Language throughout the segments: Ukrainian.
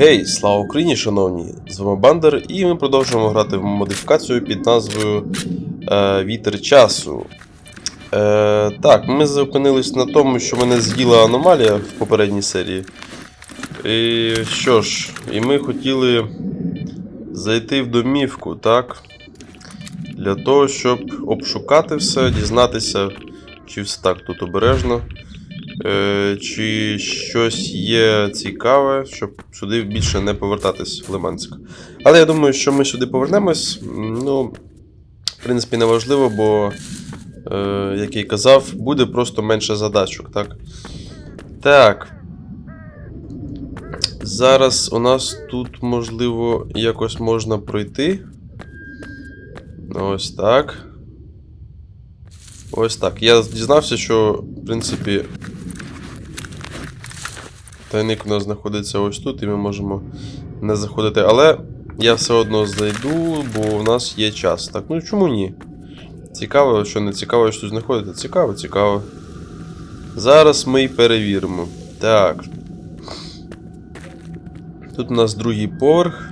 Гей, слава Україні, шановні! З вами Бандер, і ми продовжуємо грати в модифікацію під назвою е, Вітер часу. Е, так, ми зупинились на тому, що мене з'їла аномалія в попередній серії. І що ж, і ми хотіли зайти в домівку, так? Для того, щоб обшукати все, дізнатися, чи все так тут обережно. Е, чи щось є цікаве, щоб сюди більше не повертатись в Лиманськ. Але я думаю, що ми сюди повернемось. Ну, в принципі, не важливо, бо, е, як й казав, буде просто менше задачок, так? Так. Зараз у нас тут, можливо, якось можна пройти. Ось так. Ось так. Я дізнався, що, в принципі, Тайник у нас знаходиться ось тут, і ми можемо не заходити. Але я все одно зайду, бо у нас є час. Так, ну чому ні? Цікаво, що не цікаво, що тут знаходиться. Цікаво, цікаво. Зараз ми й перевіримо. Так. Тут у нас другий поверх.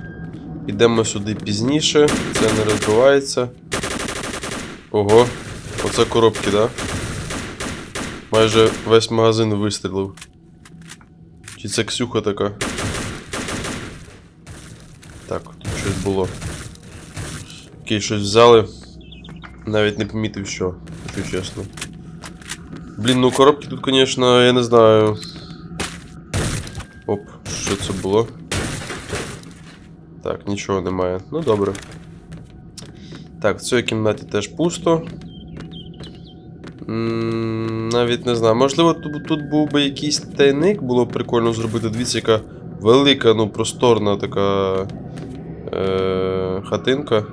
Підемо сюди пізніше. Це не розбивається. Ого, оце коробки, да? Майже весь магазин вистрілив. Чи це Ксюха така? Так, тут щось було. Окей, щось взяли. Навіть не помітив що, якщо чесно. Блін, ну коробки тут, звісно, я не знаю. Оп, що це було? Так, нічого немає. Ну добре. Так, в цій кімнаті теж пусто. Навіть не знаю. Можливо, тут, був би якийсь тайник, було б прикольно зробити. Дивіться, яка велика, ну просторна така е, хатинка.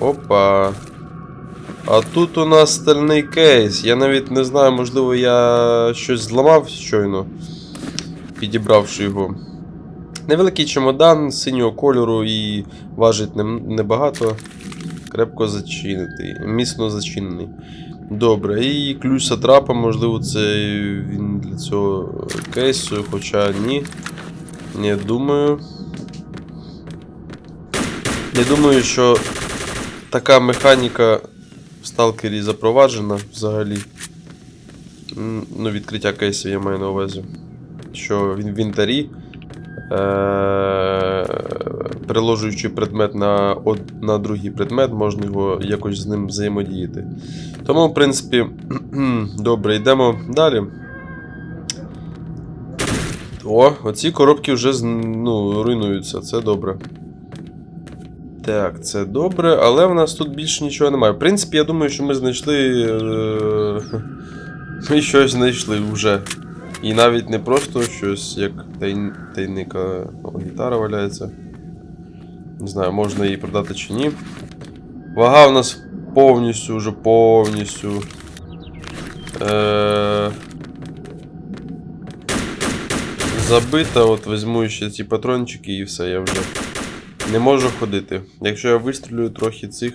Опа. А тут у нас стальний кейс. Я навіть не знаю, можливо, я щось зламав щойно, підібравши його. Невеликий чемодан синього кольору і важить небагато. Крепко зачинитий, міцно зачинений. Добре, і ключ сатрапа, можливо, це він для цього кейсу, хоча ні. Не думаю. Я думаю, що така механіка в сталкері запроваджена взагалі. Ну, відкриття кейсів я маю на увазі. Що в інвентарі, приложуючи предмет на, на другий предмет, можна його якось з ним взаємодіяти. Тому, в принципі, добре, йдемо далі. О, оці коробки вже ну, руйнуються, це добре. Так, це добре, але в нас тут більше нічого немає. В принципі, я думаю, що ми знайшли. Е... Ми щось знайшли вже. І навіть не просто щось, як тай... тайника О, гітара валяється. Не знаю, можна її продати чи ні. Вага у нас повністю вже повністю. Е... Забита, от візьму ще ці патрончики і все, я вже не можу ходити. Якщо я вистрілюю трохи цих.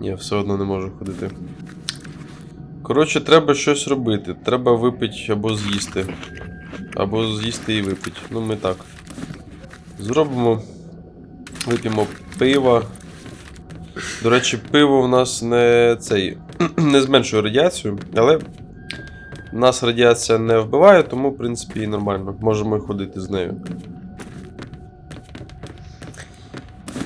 Ні, все одно не можу ходити. Коротше, треба щось робити. Треба випити або з'їсти. Або з'їсти і випити. Ну, ми так. Зробимо. Вип'ємо пива. До речі, пиво в нас не цей. не зменшує радіацію, але нас радіація не вбиває, тому, в принципі, і нормально. Можемо і ходити з нею.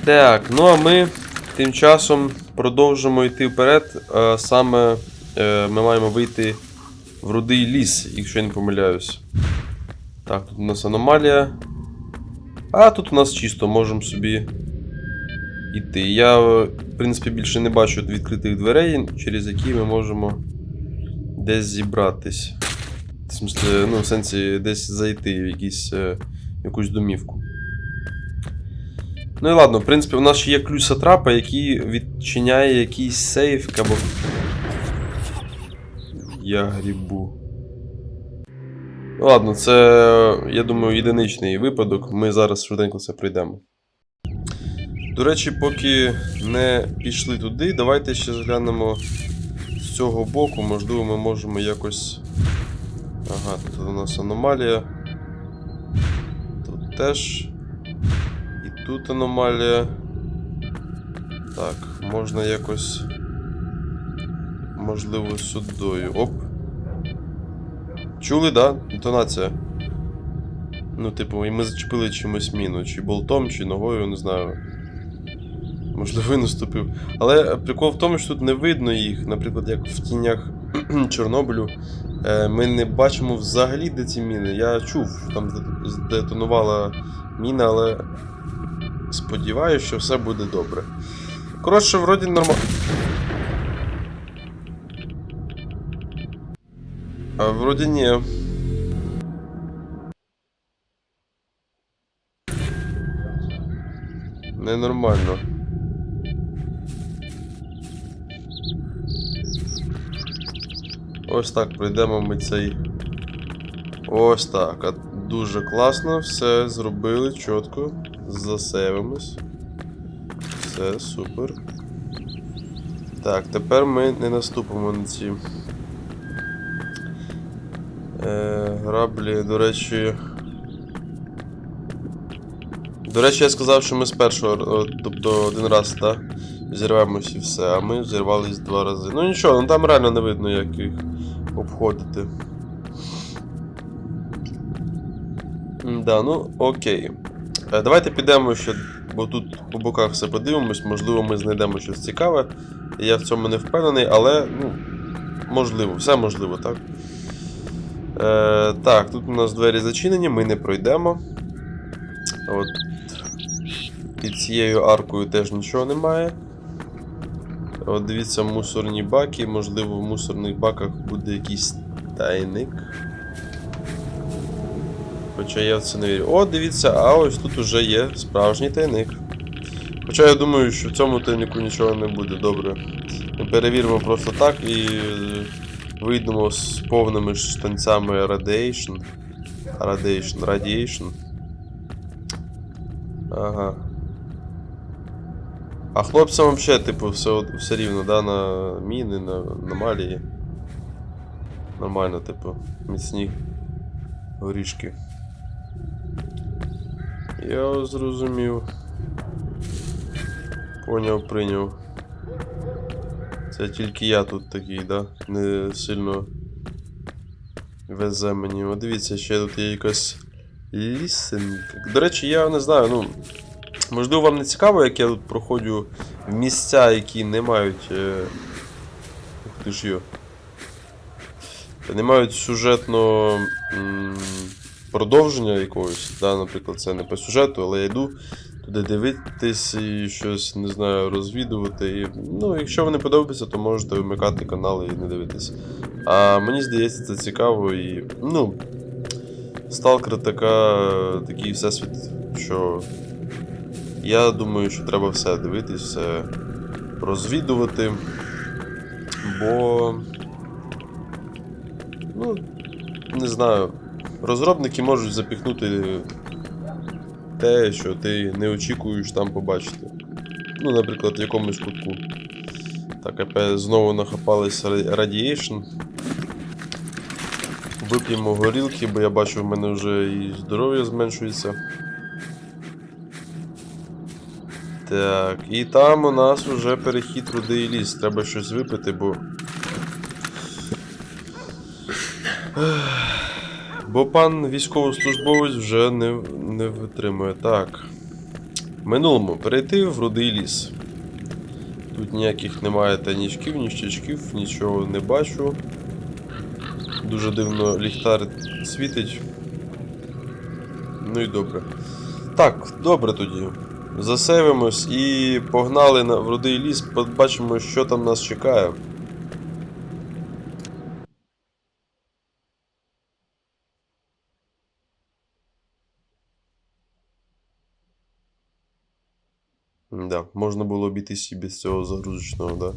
Так, ну а ми тим часом продовжимо йти вперед. Саме ми маємо вийти в рудий ліс, якщо я не помиляюсь. Так, тут у нас аномалія. А тут у нас чисто, можемо собі йти. Я, е, в принципі, більше не бачу відкритих дверей, через які ми можемо десь зібратись. В смислі, ну, в сенсі, десь зайти в якісь, е, якусь домівку. Ну і ладно, в принципі, у нас ще є ключ сатрапа, який відчиняє якийсь сейф або. Я грібу. Ладно, це, я думаю, єдиничний випадок. Ми зараз швиденько це пройдемо. До речі, поки не пішли туди, давайте ще зглянемо з цього боку. Можливо, ми можемо якось. Ага, тут у нас аномалія. Тут теж. І тут аномалія. Так, можна якось. Можливо, сюдою. Оп. Чули, да? Інтонація. Ну, типу, і ми зачепили чимось міну, чи болтом, чи ногою, не знаю. Можливо, наступив. Але прикол в тому, що тут не видно їх, наприклад, як в тінях Чорнобилю. Е, Ми не бачимо взагалі, де ці міни. Я чув, там здет- здетонувала міна, але сподіваюся, що все буде добре. Коротше, вроді нормально. А вроді ні. Ненормально. Ось так пройдемо ми цей. Ось так. Дуже класно, все зробили чітко. Засейвимось. Все, супер. Так, тепер ми не наступимо на ці. Е, граблі, до речі. До речі, я сказав, що ми з першого, тобто один раз, так? Зірвемось і все, а ми зірвались два рази. Ну нічого, ну там реально не видно, як їх обходити. Да, ну окей. Е, Давайте підемо ще, бо тут по боках все подивимось, можливо, ми знайдемо щось цікаве. Я в цьому не впевнений, але ну, можливо, все можливо, так? Е, так, тут у нас двері зачинені, ми не пройдемо. От. Під цією аркою теж нічого немає. От дивіться, мусорні баки. Можливо, в мусорних баках буде якийсь тайник. Хоча я в це не вірю. О, дивіться, а ось тут уже є справжній тайник. Хоча я думаю, що в цьому тайнику нічого не буде добре. Ми перевіримо просто так і вийдемо з повними штанцями Radiation. Radiation, Radiation. Ага. А хлопцям взагалі, типу, все, все рівно, да, на міни, на аномалії. Нормально, типу, міцні горішки. Я зрозумів. Поняв, прийняв. Це тільки я тут такий, да? Не сильно везе мені. О, дивіться, ще тут є якась лісенка. До речі, я не знаю, ну. Можливо, вам не цікаво, як я тут проходжу в місця, які не мають. Е... Ух ти ж йо. Не мають сюжетного продовження якогось. Да, наприклад, це не по сюжету, але я йду туди дивитись і щось, не знаю, розвідувати. І, ну, якщо вам не подобається, то можете вимикати канали і не дивитись. А мені здається, це цікаво і. Ну. Сталкер така, такий всесвіт, що я думаю, що треба все дивитись, все розвідувати. Бо. Ну, не знаю. Розробники можуть запіхнути те, що ти не очікуєш там побачити. Ну, наприклад, в якомусь кутку. Так, АП знову Ra- Radiation. Вип'ємо горілки, бо я бачу, в мене вже і здоров'я зменшується. Так, і там у нас вже перехід рудий ліс. Треба щось випити, бо. Бо пан військовослужбовець вже не, не витримує. Так. Минулому перейти в рудий ліс. Тут ніяких немає танічків, ніщачків, нічого не бачу. Дуже дивно ліхтар світить. Ну і добре. Так, добре тоді. Засейвимось і погнали на в рудий ліс, побачимо, що там нас чекає. Да, можна було обійтись і без цього загрузочного, да.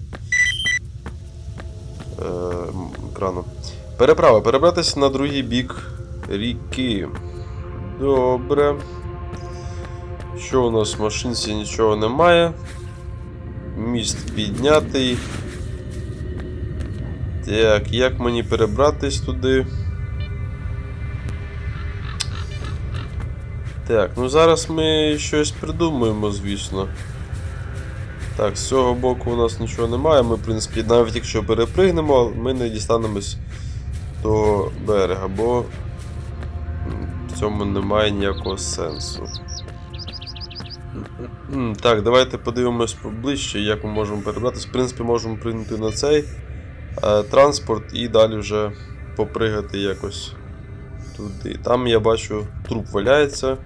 Е, м, екрану. Переправа. Перебратися на другий бік ріки. Добре. Що у нас в машинці нічого немає. Міст піднятий. Так, як мені перебратись туди? Так, ну зараз ми щось придумаємо, звісно. Так, з цього боку у нас нічого немає. Ми, в принципі, навіть якщо перепригнемо, ми не дістанемось до берега, бо в цьому немає ніякого сенсу. Так, давайте подивимось поближче, як ми можемо перебратися. В принципі, можемо прийняти на цей е, транспорт і далі вже попригати якось туди. Там я бачу, труп валяється.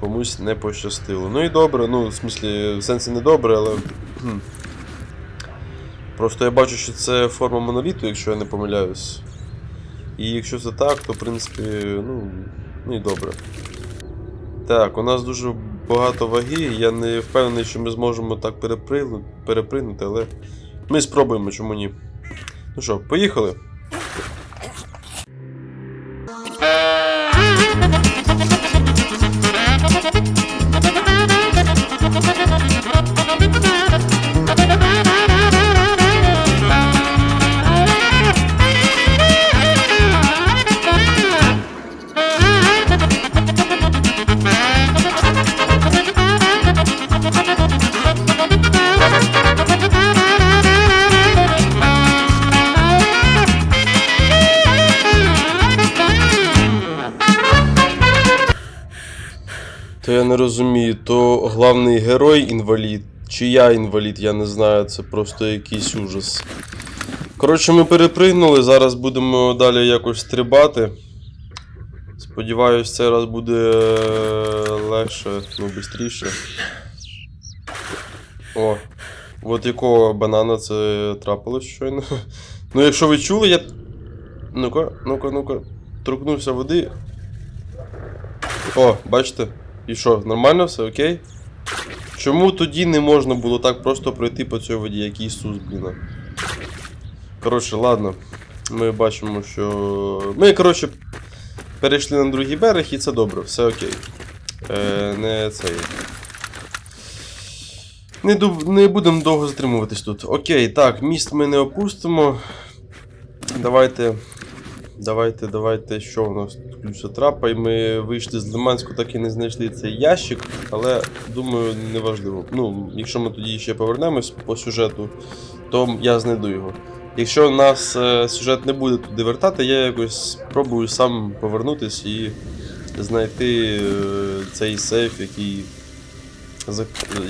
Комусь не пощастило. Ну і добре, ну, в смислі, в сенсі не добре, але. Просто я бачу, що це форма моноліту, якщо я не помиляюсь. І якщо це так, то в принципі, ну, ну і добре. Так, у нас дуже багато ваги, я не впевнений, що ми зможемо так перепригнути, але ми спробуємо, чому ні. Ну що, поїхали? То головний герой інвалід, чи я інвалід, я не знаю, це просто якийсь ужас. Коротше, ми перепригнули, зараз будемо далі якось стрибати. Сподіваюсь, цей раз буде е, легше, ну, швидше. О, от якого банана це трапилось щойно. Ну, якщо ви чули, я. Ну-ка, ну-ка, ну-ка. Торкнувся води. О, бачите? І що, нормально все, окей? Чому тоді не можна було так просто пройти по цій воді, як Ісус, блін? Коротше, ладно. Ми бачимо, що. Ми, коротше, перейшли на другий берег і це добре, все окей. Е, не цей. Не, дуб... не будемо довго затримуватись тут. Окей, так, міст ми не опустимо. Давайте. Давайте, давайте, що у нас тут ключа трапа, і ми вийшли з Лиманську, так і не знайшли цей ящик, але думаю, неважливо. Ну, якщо ми тоді ще повернемось по сюжету, то я знайду його. Якщо нас е, сюжет не буде туди вертати, я якось спробую сам повернутись і знайти е, цей сейф, який,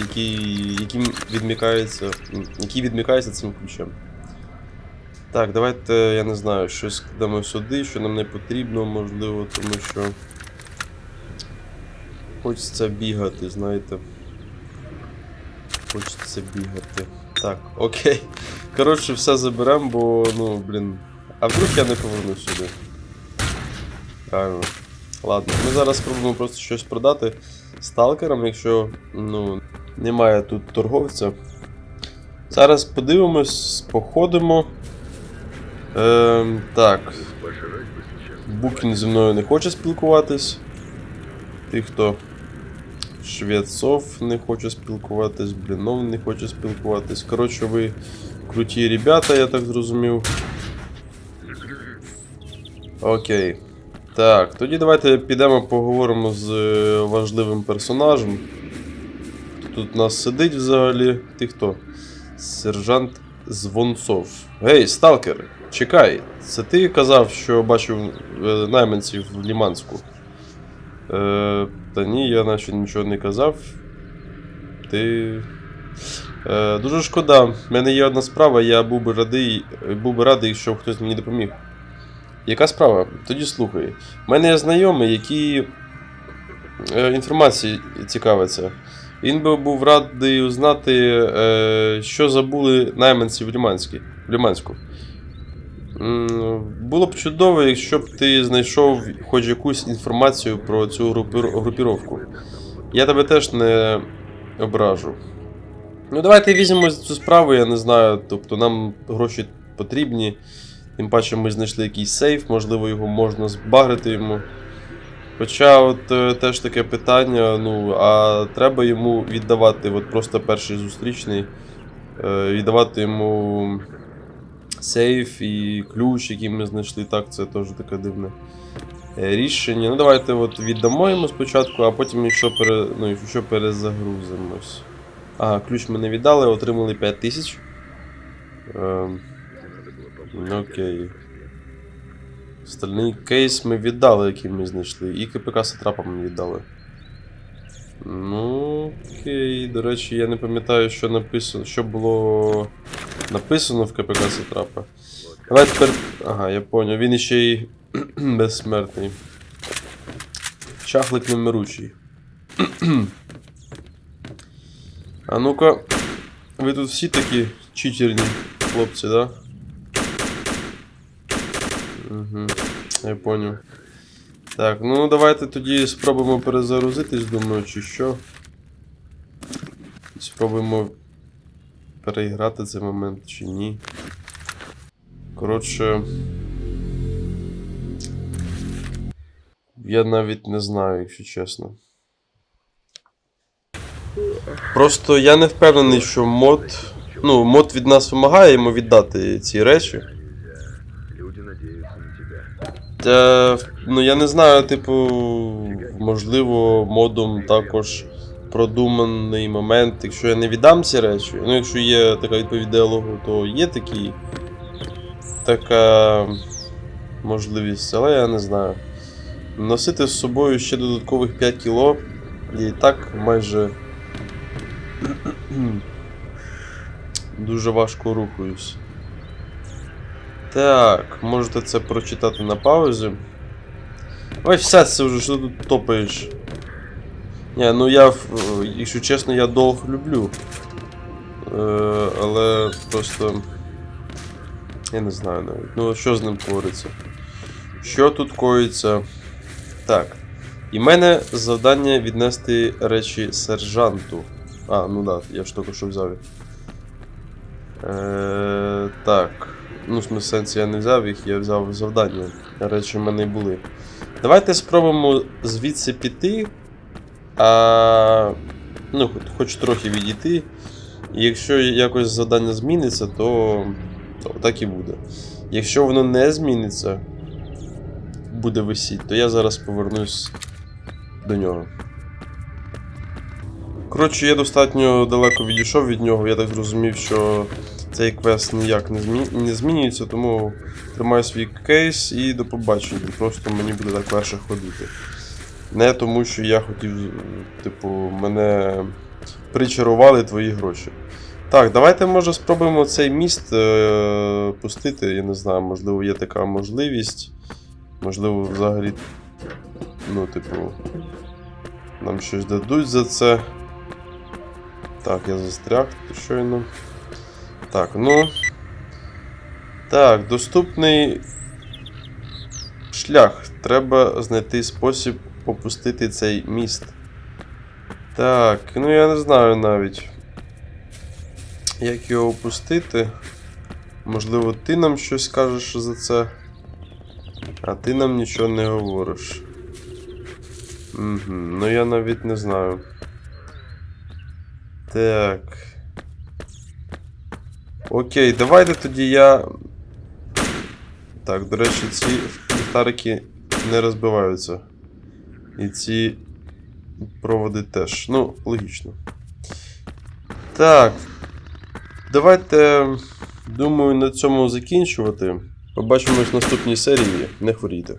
який, яким відмікається, який відмікається цим ключем. Так, давайте, я не знаю, щось кладемо сюди, що нам не потрібно, можливо, тому що. Хочеться бігати, знаєте. Хочеться бігати. Так, окей. Коротше, все заберемо, бо, ну, блін. А вдруг я не повернусь сюди. Правильно. Ладно, ми зараз спробуємо просто щось продати сталкерам, якщо ну, немає тут торговця. Зараз подивимось, походимо. Ем, так. Букін зі мною не хоче спілкуватись. Ти хто? Швецов не хоче спілкуватись, Блінов не хоче спілкуватись. Коротше, ви круті ребята, я так зрозумів. Окей. Так, тоді давайте підемо поговоримо з е, важливим персонажем. Хто тут у нас сидить взагалі? Ти хто? Сержант Звонцов. Гей, сталкер, чекай. Це ти казав, що бачив е, найманців в Ліманську? Е, та ні, я наче нічого не казав. Ти. Е, дуже шкода. В мене є одна справа, я був би радий, був би радий, щоб хтось мені допоміг. Яка справа? Тоді слухай. У мене є знайомий, який е, інформації цікавиться. Він би був радий узнати, е, що забули найманці в Ліманську. Було б чудово, якщо б ти знайшов хоч якусь інформацію про цю групіровку. Я тебе теж не ображу. Ну, давайте візьмемо цю справу, я не знаю. Тобто нам гроші потрібні. Тим паче ми знайшли якийсь сейф, можливо, його можна збагрити йому. Хоча от е, теж таке питання, ну, а треба йому віддавати, от просто перший зустрічний, е, віддавати йому сейф і ключ, який ми знайшли, так, це теж таке дивне е, рішення. Ну, давайте от віддамо йому спочатку, а потім, якщо, пере... ну, якщо перезагрузимось. Ага, ключ ми не віддали, отримали 5000. Ем... ну, Окей. Стальний кейс ми віддали, який ми знайшли. І КПК Сатрапа ми віддали. Ну, окей. До речі, я не пам'ятаю, що написано, що було написано в КПК Сатрапа. Давай тепер. Ага, я поняв. Він іще й безсмертний. Чахлик немиручий. а ну-ка. Ви тут всі такі читерні хлопці, да? Угу. Я поняв. Так, ну давайте тоді спробуємо перезагрузитись, думаю, чи що. Спробуємо переіграти цей момент чи ні. Коротше. Я навіть не знаю, якщо чесно. Просто я не впевнений, що мод. Ну, мод від нас вимагає йому віддати ці речі. Та, ну я не знаю, типу, можливо, модом також продуманий момент, якщо я не віддам ці речі. Ну, якщо є така відповідь діалогу, то є такі. Така можливість, але я не знаю. Носити з собою ще додаткових 5 кіло, і так майже дуже важко рухаюсь. Так, можете це прочитати на паузі. Ой, все це вже що тут топаєш. Ні, ну я, якщо чесно, я долг люблю. Е, але просто. Я не знаю навіть. Ну, що з ним твориться? Що тут коїться? Так. І мене завдання віднести речі сержанту. А, ну да, я ж тільки що взяв. Е, так. Ну, в сенсі я не взяв їх, я взяв завдання. Речі в мене були. Давайте спробуємо звідси піти. А, ну, хоч- трохи відійти. Якщо якось завдання зміниться, то, то так і буде. Якщо воно не зміниться, буде висіти, то я зараз повернусь до нього. Коротше, я достатньо далеко відійшов від нього, я так зрозумів, що цей квест ніяк не, змі... не змінюється, тому тримаю свій кейс і до побачення. Просто мені буде так легше ходити. Не тому, що я хотів, типу, мене причарували твої гроші. Так, давайте може спробуємо цей міст е- пустити. Я не знаю, можливо, є така можливість. Можливо, взагалі. Ну, типу. Нам щось дадуть за це. Так, я застряг щойно. Так, ну. Так, доступний шлях. Треба знайти спосіб опустити цей міст. Так, ну я не знаю навіть. Як його опустити? Можливо, ти нам щось скажеш за це. А ти нам нічого не говориш. Угу, ну я навіть не знаю. Так. Окей, давайте тоді я. Так, до речі, ці ліхтарики не розбиваються. І ці проводи теж. Ну, логічно. Так. Давайте, думаю, на цьому закінчувати. Побачимось в наступній серії. Не хворійте.